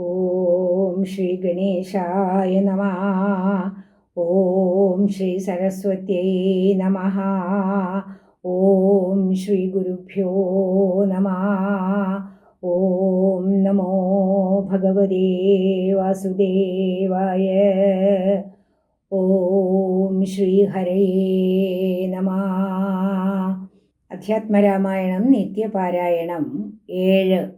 ഓം ശ്രീ ഗണേശായ നമ. ഓം ശ്രീ സരസ്വത്യൈ നമ. ഓം ശ്രീ ഗുരുഭ്യോ നമ. ഓം നമോ ഭഗവതേ വാസുദേവായ. ഓം ശ്രീ ഹരേ നമ. അധ്യാത്മരാമായണം നിത്യപാരായണം ഏഴ്.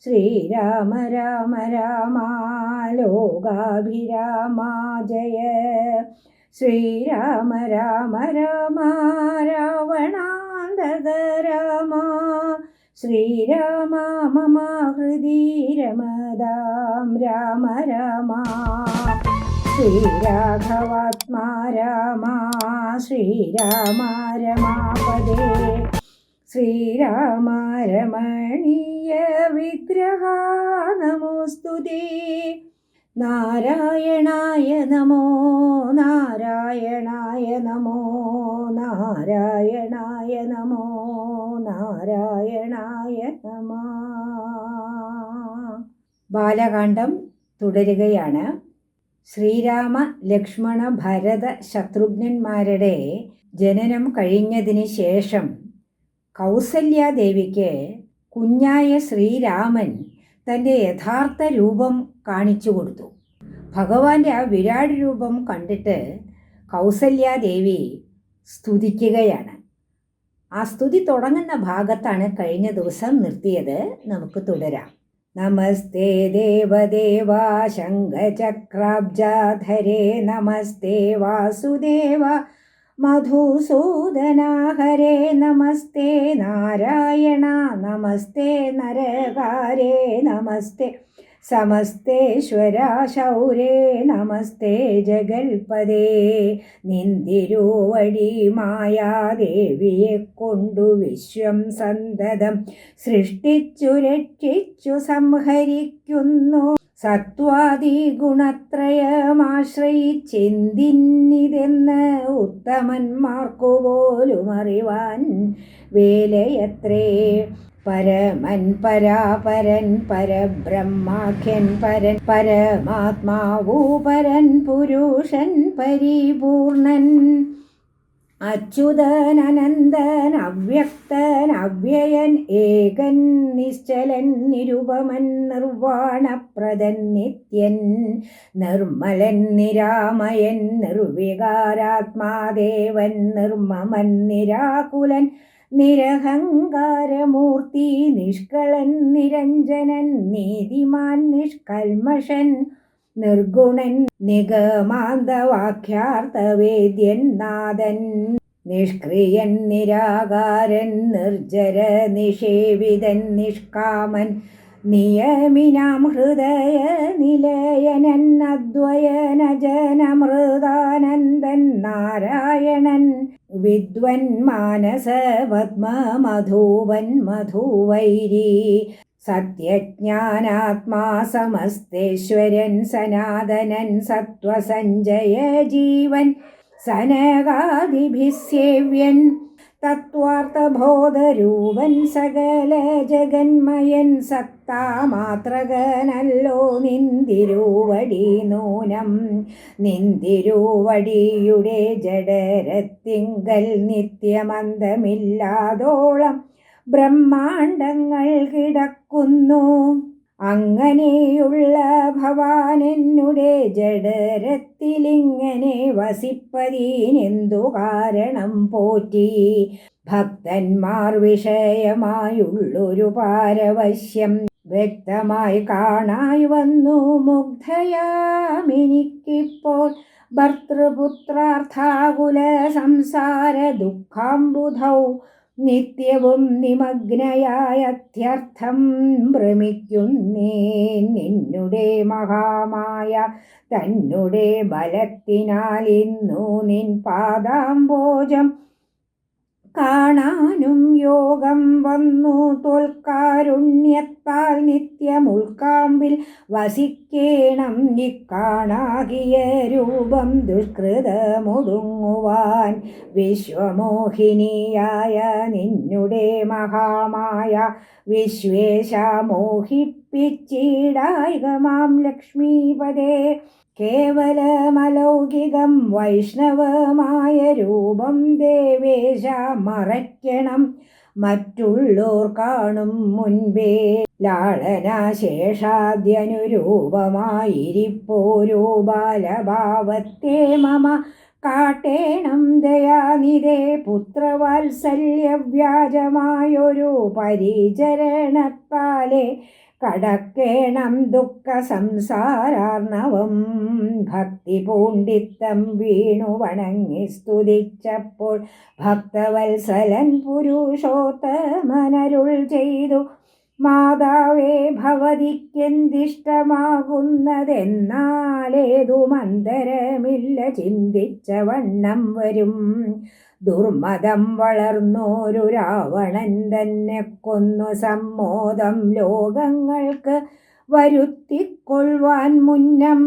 ശ്രീരാമ രാമ രാമ ലോകാഭിരാമ ജയ. ശ്രീരാമ രാമ രാമ രാവണാന്തക രാമ. ശ്രീരാമ മമ ഹൃദി രമദാം രാമ രാമ. ശ്രീരാഘവാത്മാ രാമ ശ്രീരാമ രമാപദേ ശ്രീരാമ രമണീയ വിഗ്രഹ നമോസ്തുതേ നാരായണായ നമോ നാരായണായ നമോ നാരായണായ നമോ നാരായണായ നമ. ബാലകാന്ഡം തുടരുകയാണ്. ശ്രീരാമ ലക്ഷ്മണ ഭരത ശത്രുഘ്നന്മാരുടെ ജനനം കഴിഞ്ഞതിന് ശേഷം കൗസല്യാദേവിക്ക് കുഞ്ഞായ ശ്രീരാമൻ തന്റെ യഥാർത്ഥ രൂപം കാണിച്ചു കൊടുത്തു. ഭഗവാന്റെ ആ വിരാട് രൂപം കണ്ടിട്ട് കൗസല്യാദേവി സ്തുതിക്കുകയാണ്. ആ സ്തുതി തുടങ്ങുന്ന ഭാഗത്താണ് കഴിഞ്ഞ ദിവസം നിർത്തിയത്. നമുക്ക് തുടരാം. നമസ്തേ ദേവദേവ ശംഖചക്രാബ്ജാധരേ നമസ്തേ വാസുദേവ. മധുസൂദനാഹരേ നമസ്തേ. നാരായണ നമസ്തേ. നരകാരേ നമസ്തേ. സമസ്തേശ്വര ശൗരേ നമസ്തേ ജഗൽപദേ നിന്തിരുവടി മായാദേവിയെ കൊണ്ടു വിശ്വം സന്തതം സൃഷ്ടിച്ചു രക്ഷിച്ചു സംഹരിക്കുന്നു. സത്വാദി ഗുണത്രയമാശ്രയിച്ചെന്തിന്നിതെന്ന് ഉത്തമന്മാർക്കു പോലും അറിവാൻ വേലയത്രേ. പരമൻ പരാപരൻ പരബ്രഹ്മാഖ്യൻ പരൻ പരമാത്മാവൂ പരൻ പുരുഷൻ പരിപൂർണൻ. അച്യുതൻ അനന്തൻ അവ്യക്തൻ അവ്യയൻ ഏകൻ നിശ്ചലൻ നിരുപമൻ നിർവാണപ്രദൻ നിത്യൻ നിർമ്മലൻ നിരാമയൻ നിർവികാരാത്മാദേവൻ നിർമ്മമൻ നിരാകുലൻ നിരഹങ്കാരമൂർത്തി നിഷ്കളൻ നിരഞ്ജനൻ നീതിമാൻ നിഷ്കൽമഷൻ നിർഗുണൻ നിഗമാന്തവാഖ്യാർത്ഥവേദ്യൻ നാഥൻ നിഷ്ക്രിയൻ നിരാകാരൻ നിർജര നിഷേവിതൻ നിഷ്കാമൻ നിയമിനാം ഹൃദയ നിലയനൻ അദ്വയനജനമൃതാനന്ദൻ നാരായണൻ മാനസ പത്മമധൂവൻ മധുവൈരി സത്യജ്ഞാനാത്മാ സമസ്തേശ്വരൻ സനാതനൻ സത്വസഞ്ജയ ജീവൻ സനകാദിഭിസേവ്യൻ തത്വാർത്ഥബോധരൂപൻ സകല ജഗന്മയൻ സത്താമാത്രകനല്ലോ നിന്തിരുവടി നൂനം. നിന്തിരുവടിയുടെ ജഡരത്തിങ്കൽ നിത്യമന്തമില്ലാതോളം ബ്രഹ്മാണ്ടങ്ങൾ കിടക്കുന്നു. അങ്ങനെയുള്ള ഭവാനെന്നുടെ ജഡരത്തിലിങ്ങനെ വസിപ്പതീനെന്തു കാരണം പോറ്റി? ഭക്തന്മാർ വിഷയമായുള്ളൊരു പാരവശ്യം വ്യക്തമായി കാണായി വന്നു. മുഗ്ധയാമെനിക്കിപ്പോൾ ഭർത്തൃപുത്രാർത്ഥാകുല സംസാര ദുഃഖാംബുധൗ നിത്യവും നിമഗ്നയായ അത്യർത്ഥം ഭ്രമിക്കുന്നേ. നിന്നുടെ മഹാമായ തന്നുടെ ബലത്തിനാൽ ഇന്നു നിൻ പാദാംബോജം കാണാനും യോഗം വന്നു. തോൽക്കാരുണ്യത്താൽ നിത്യമുൾക്കാമ്പിൽ വസിക്കേണം. നിക്കാണാകിയ രൂപം ദുഷ്കൃതമൊടുങ്ങുവാൻ വിശ്വമോഹിനിയായ നിന്നുടെ മഹാമായ വിശ്വേശ മോഹിപ്പിച്ചിടായികമാം ലക്ഷ്മീപദേ കേവലമലൗകികം വൈഷ്ണവമായ രൂപം ദേവേശ മറയ്ക്കണം. മറ്റുള്ളോർ കാണും മുൻപേ ലാളനാശേഷാദ്യനുരൂപമായിരിപ്പോരോ ബാലഭാവത്തെ മമ കാട്ടേണം ദയാനിതേ പുത്രവാത്സല്യവ്യാജമായൊരു പരിചരണത്താലേ കടക്കേണം ദുഃഖ സംസാരാർണവം. ഭക്തി പൂണ്ടിത്തം വീണു വണങ്ങി സ്തുതിച്ചപ്പോൾ ഭക്തവത്സലൻ പുരുഷോത്തമനരുൾ ചെയ്തു. മാതാവേ ഭവതിക്കെന്തിഷ്ടമാകുന്നതെന്നാലേതു മന്ദരമില്ല ചിന്തിച്ച വണ്ണം വരും. ദുർമതം വളർന്നോരു രാവണൻ തന്നെ കൊന്നു സമ്മോദം ലോകങ്ങൾക്ക് വരുത്തിക്കൊള്ളുവാൻ മുന്നം.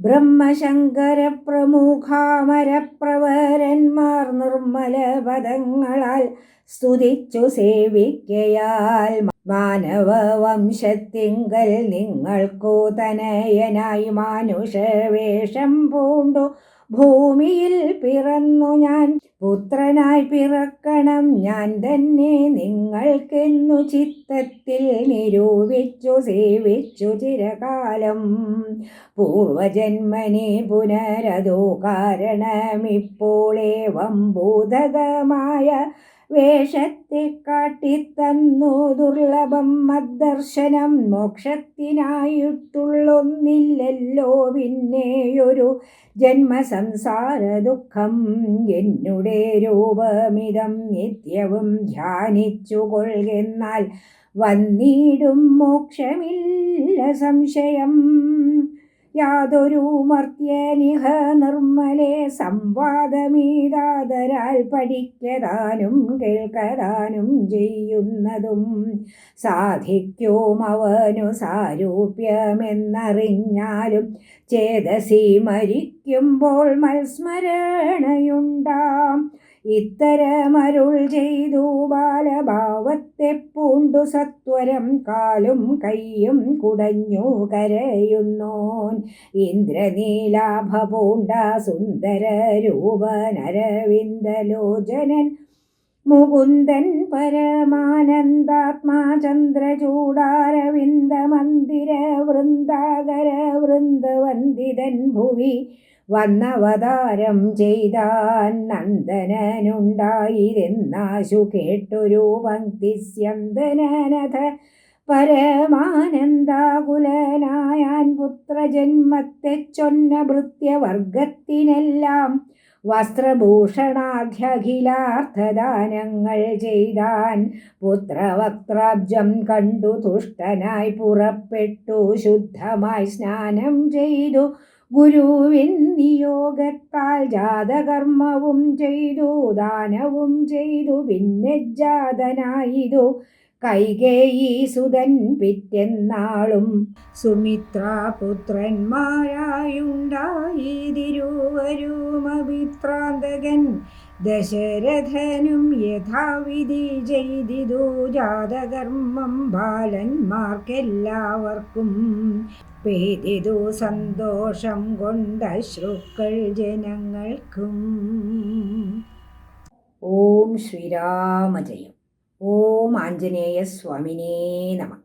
ബ്രഹ്മശങ്കര പ്രമുഖാമരപ്രവരന്മാർ നിർമ്മല പദങ്ങളാൽ സ്തുതിച്ചു സേവിക്കയാൽ മാനവ വംശത്തിങ്കൽ നിങ്ങൾക്കു തനയനായി മാനുഷവേഷം പൂണ്ടു ഭൂമിയിൽ പിറന്നു ഞാൻ. പുത്രനായി പിറക്കണം ഞാൻ തന്നെ. നിങ്ങൾക്കെന്നു ചിത്തത്തിൽ നിരൂപിച്ചു സേവിച്ചു ചിരകാലം. പൂർവജന്മനെ പുനരതോ കാരണമിപ്പോളേവം ഭൂതകമായ വേഷത്തെ കാട്ടിത്തന്നു ദുർലഭം മദ്ദർശനം മോക്ഷത്തിനായിട്ടുള്ളൊന്നില്ലല്ലോ പിന്നെയൊരു ജന്മസംസാര ദുഃഖം എന്നുടെ രൂപമിതം നിത്യവും ധ്യാനിച്ചു കൊള്ളുന്നാൽ വന്നിടും മോക്ഷമില്ല സംശയം. യാതൊരു മർത്യനിഹ നിർമ്മലെ സംവാദമീതാതരാൽ പഠിക്കതാനും കേൾക്കതാനും ചെയ്യുന്നതും സാധിക്കും അവനു സാരൂപ്യമെന്നറിഞ്ഞാലും. ചേതസി മരിക്കുമ്പോൾ മത്സ്മരണയുണ്ടാം. ഇത്തരമരുൾ ചെയ്തു ബാലഭാവത്തെ പൂണ്ടു സത്വരം കാലും കൈയും കുടഞ്ഞു കരയുന്നോൻ. ഇന്ദ്രനീലാഭ പൂണ്ട സുന്ദര രൂപനരവിന്ദലോചനൻ. മുകുന്ദൻ പരമാനന്ദാത്മാ ചന്ദ്രചൂടാരവിന്ദ മന്ദിര വൃന്ദാകര വൃന്ദവന്ദിതൻ ഭുവി വന്നവതാരം ചെയ്താൻ നന്ദനനുണ്ടായിരുന്നാശു കേട്ടൊരു പങ്ക്തിസ്യന്തനനഥ പരമാനന്ദാകുലനായാൻ പുത്രജന്മത്തെ ചൊന്ന ഭൃത്യവർഗത്തിനെല്ലാം വസ്ത്രഭൂഷണാഖ്യഖിലാർത്ഥദാനങ്ങൾ ചെയ്താൻ പുത്രവക്രാബ്ജം കണ്ടു തുഷ്ടനായി പുറപ്പെട്ടു ശുദ്ധമായി സ്നാനം ചെയ്തു ഗുരുവിൻ നിയോഗത്താൽ ജാതകർമ്മവും ചെയ്തു ദാനവും ചെയ്തു പിന്നെ ജാതനായിതു കൈകേയി സുതൻ പിറ്റെന്നാളും സുമിത്രാപുത്രന്മാരായുണ്ടായിരുവരുമഭിത്രാന്തകൻ ദശരഥനും യഥാവിധി ചെയ്തിതു. ജാതകർമ്മം ബാലന്മാർക്കെല്ലാവർക്കും പെയ്തിതു സന്തോഷം കൊണ്ടശ്രുക്കൾ ജനങ്ങൾക്കും. ഓം ശ്രീരാമജയം. ഓം ആഞ്ജനേയ സ്വാമിനേ നമ.